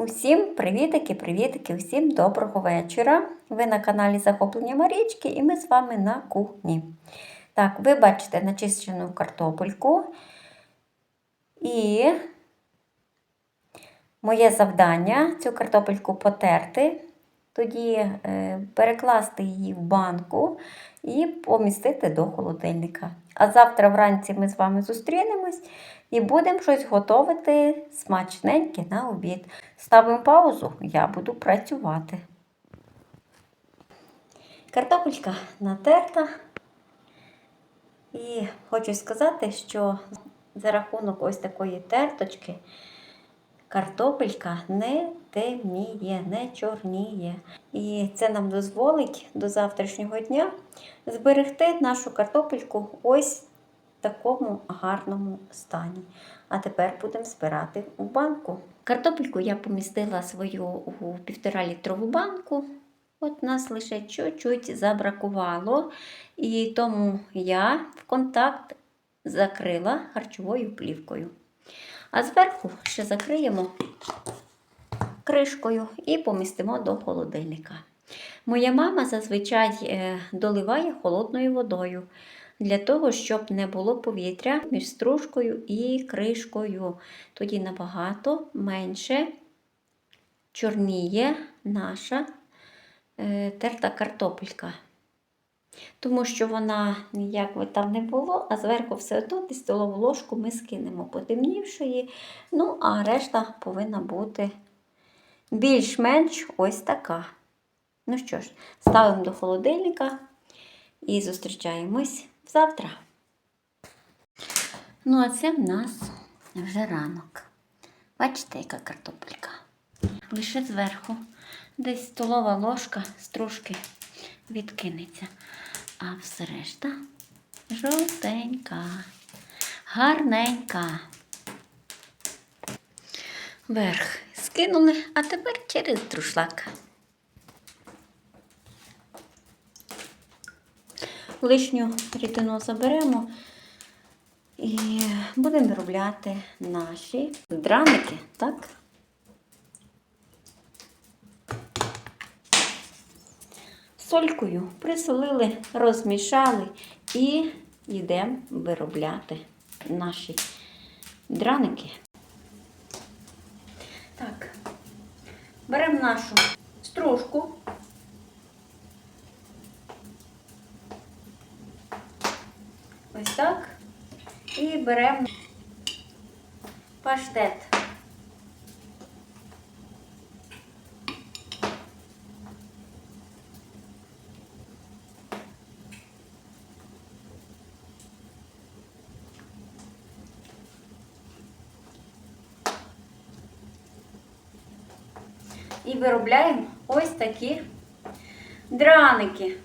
Усім привітики, привітики, усім доброго вечора. Ви на каналі Захоплення Марічки і ми з вами на кухні. Так, ви бачите начищену картопельку. І моє завдання цю картопельку потерти, тоді е, перекласти її в банку і помістити до холодильника. А завтра вранці ми з вами зустрінемось і будемо щось готувати смачненьке на обід. Ставимо паузу, я буду працювати. Картопелька натерта. І хочу сказати, що за рахунок ось такої терточки картопелька не темніє, не чорніє. І це нам дозволить до завтрашнього дня зберегти нашу картопельку ось в такому гарному стані. А тепер будемо збирати у банку. Картопельку я помістила свою у півтора літрову банку. От нас лише чуть-чуть забракувало. І тому я в контакт закрила харчовою плівкою. А зверху ще закриємо кришкою і помістимо до холодильника. Моя мама зазвичай е, доливає холодною водою для того, щоб не було повітря між стружкою і кришкою. Тоді набагато менше чорніє наша е, терта картопелька. Тому що вона, як би там не було, а зверху все одно десь столову ложку ми скинемо потемнівшої. Ну, а решта повинна бути більш-менш ось така. Ну що ж, ставимо до холодильника і зустрічаємось завтра. Ну, а це в нас вже ранок. Бачите, яка картопелька? Лише зверху. Десь столова ложка стружки відкинеться. А все решта жовтенька, гарненька. Верх скинули, а тепер через друшлак. Лишню рідину заберемо і будемо виробляти наші драники, так? солькою присолили, розмішали і йдемо виробляти наші драники. Так, беремо нашу стружку. Ось так. І беремо паштет. і виробляємо ось такі драники.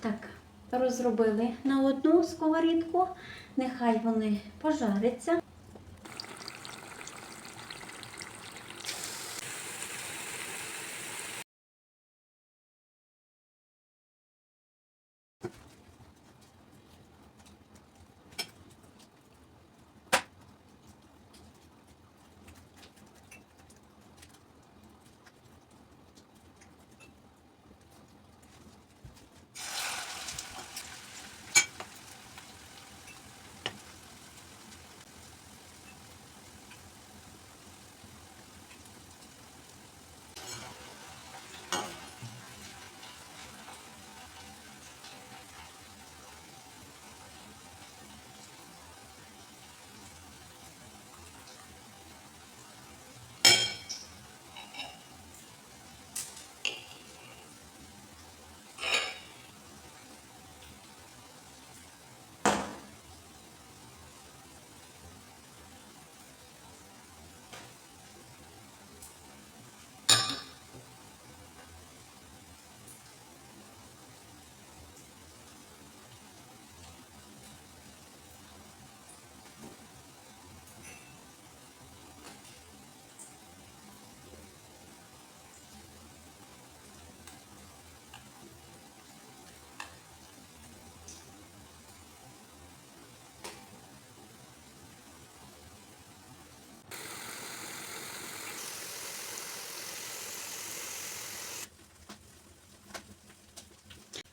Так, розробили на одну сковорідку, нехай вони пожаряться.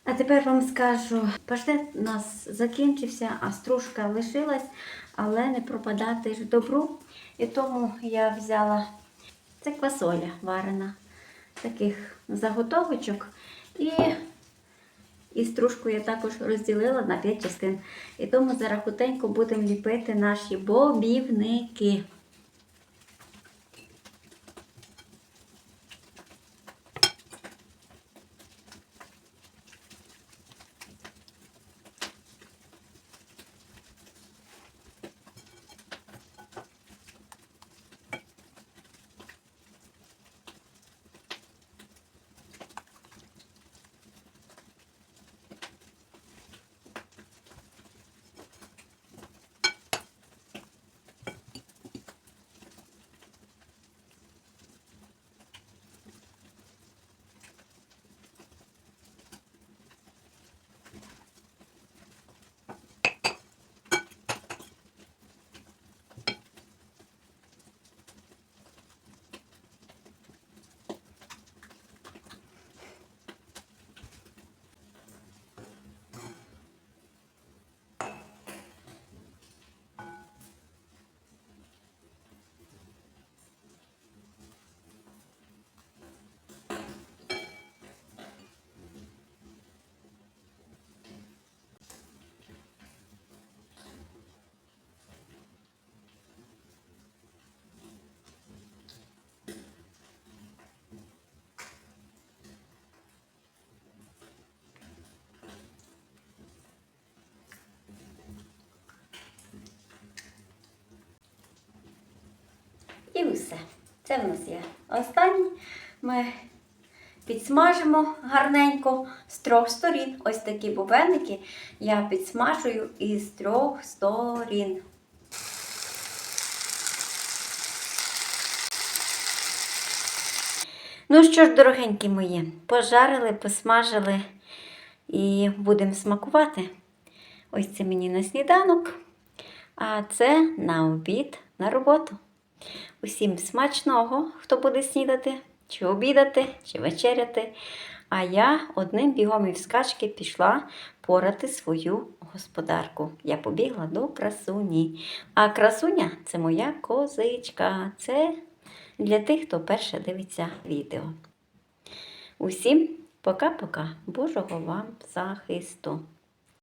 А тепер вам скажу, паштет у нас закінчився, а стружка лишилась, але не пропадати ж добру. І тому я взяла це квасоля варена, таких заготовочок. І, і стружку я також розділила на 5 частин. І тому зараз хутенько будемо ліпити наші бобівники. І все. Це в нас є останній. Ми підсмажимо гарненько з трьох сторін. Ось такі бубеники я підсмажую із трьох сторін. Ну що ж, дорогенькі мої, пожарили, посмажили і будемо смакувати. Ось це мені на сніданок, а це на обід на роботу. Усім смачного, хто буде снідати, чи обідати, чи вечеряти. А я одним бігом і вскачки пішла порати свою господарку. Я побігла до красуні. А красуня це моя козичка. Це для тих, хто перше дивиться відео. Усім пока-пока. Божого вам захисту!